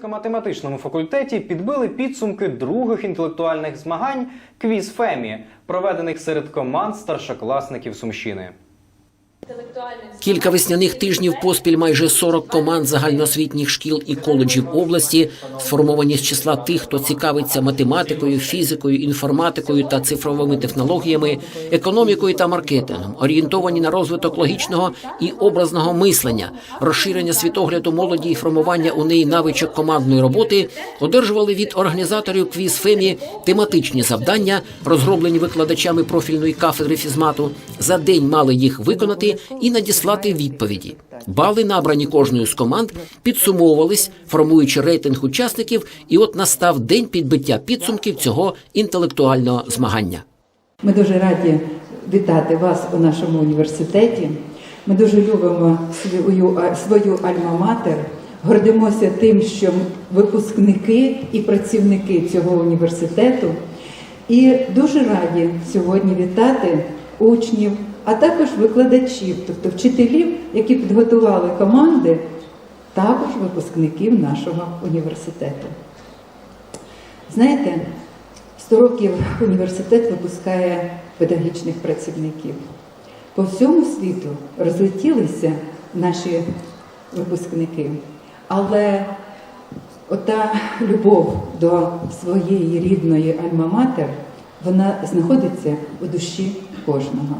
фізико-математичному факультеті підбили підсумки других інтелектуальних змагань Квіз Фемі, проведених серед команд старшокласників Сумщини. Кілька весняних тижнів поспіль майже 40 команд загальноосвітніх шкіл і коледжів області сформовані з числа тих, хто цікавиться математикою, фізикою, інформатикою та цифровими технологіями, економікою та маркетингом, орієнтовані на розвиток логічного і образного мислення, розширення світогляду молоді і формування у неї навичок командної роботи, одержували від організаторів квіз Фемі тематичні завдання, розроблені викладачами профільної кафедри фізмату. За день мали їх виконати і надіслати відповіді. Бали, набрані кожною з команд, підсумовувались, формуючи рейтинг учасників. І от настав день підбиття підсумків цього інтелектуального змагання. Ми дуже раді вітати вас у нашому університеті. Ми дуже любимо свою, свою альма-матер, гордимося тим, що випускники і працівники цього університету. І дуже раді сьогодні вітати учнів, а також викладачів, тобто вчителів, які підготували команди, також випускників нашого університету. Знаєте, 100 років університет випускає педагогічних працівників. По всьому світу розлетілися наші випускники, але ота любов до своєї рідної альма-матер, вона знаходиться у душі кожного.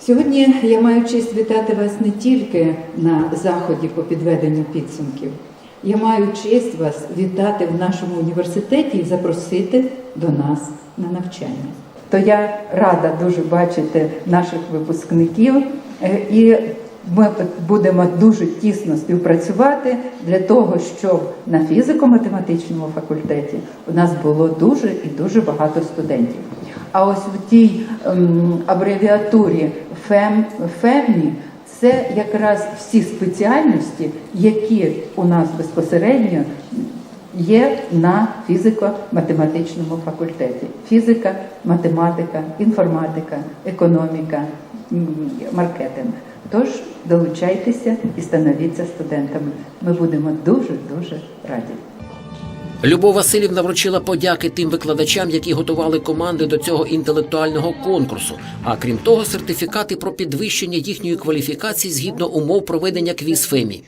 Сьогодні я маю честь вітати вас не тільки на заході по підведенню підсумків. Я маю честь вас вітати в нашому університеті і запросити до нас на навчання. То я рада дуже бачити наших випускників е, і ми будемо дуже тісно співпрацювати для того, щоб на фізико-математичному факультеті у нас було дуже і дуже багато студентів. А ось в тій ем, абревіатурі ФЕМ, ФЕМі це якраз всі спеціальності, які у нас безпосередньо є на фізико-математичному факультеті: фізика, математика, інформатика, економіка, маркетинг. Тож долучайтеся і становіться студентами. Ми будемо дуже дуже раді. Любов Васильівна вручила подяки тим викладачам, які готували команди до цього інтелектуального конкурсу. А крім того, сертифікати про підвищення їхньої кваліфікації згідно умов проведення квіз Фемі.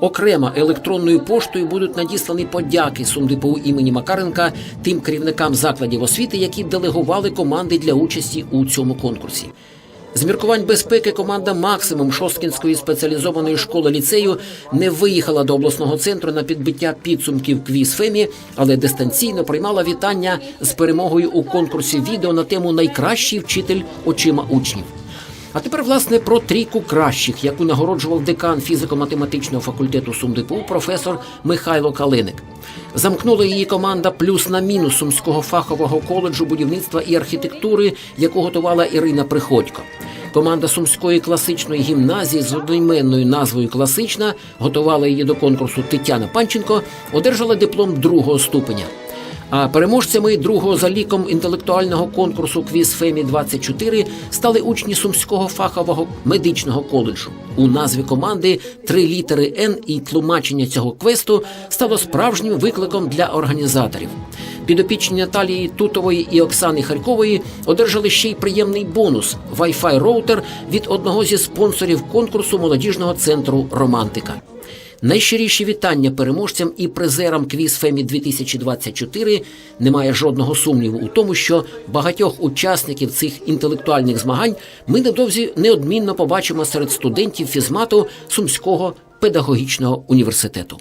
Окремо електронною поштою будуть надіслані подяки СумДПУ імені Макаренка тим керівникам закладів освіти, які делегували команди для участі у цьому конкурсі. З міркувань безпеки команда Максимум Шосткінської спеціалізованої школи ліцею не виїхала до обласного центру на підбиття підсумків квіз Фемі, але дистанційно приймала вітання з перемогою у конкурсі відео на тему Найкращий вчитель очима учнів. А тепер, власне, про трійку кращих, яку нагороджував декан фізико-математичного факультету СумДПУ професор Михайло Калиник. Замкнула її команда плюс на мінус Сумського фахового коледжу будівництва і архітектури, яку готувала Ірина Приходько. Команда Сумської класичної гімназії з одноіменною назвою Класична готувала її до конкурсу Тетяна Панченко, одержала диплом другого ступеня. А переможцями другого за ліком інтелектуального конкурсу Квіз Фемі 24 стали учні Сумського фахового медичного коледжу. У назві команди три літери Н і тлумачення цього квесту стало справжнім викликом для організаторів. Підопічні Наталії Тутової і Оксани Харькової одержали ще й приємний бонус Wi-Fi роутер від одного зі спонсорів конкурсу молодіжного центру Романтика. Найщиріші вітання переможцям і призерам квіз Фемі 2024 Немає жодного сумніву у тому, що багатьох учасників цих інтелектуальних змагань ми недовзі неодмінно побачимо серед студентів фізмату Сумського педагогічного університету.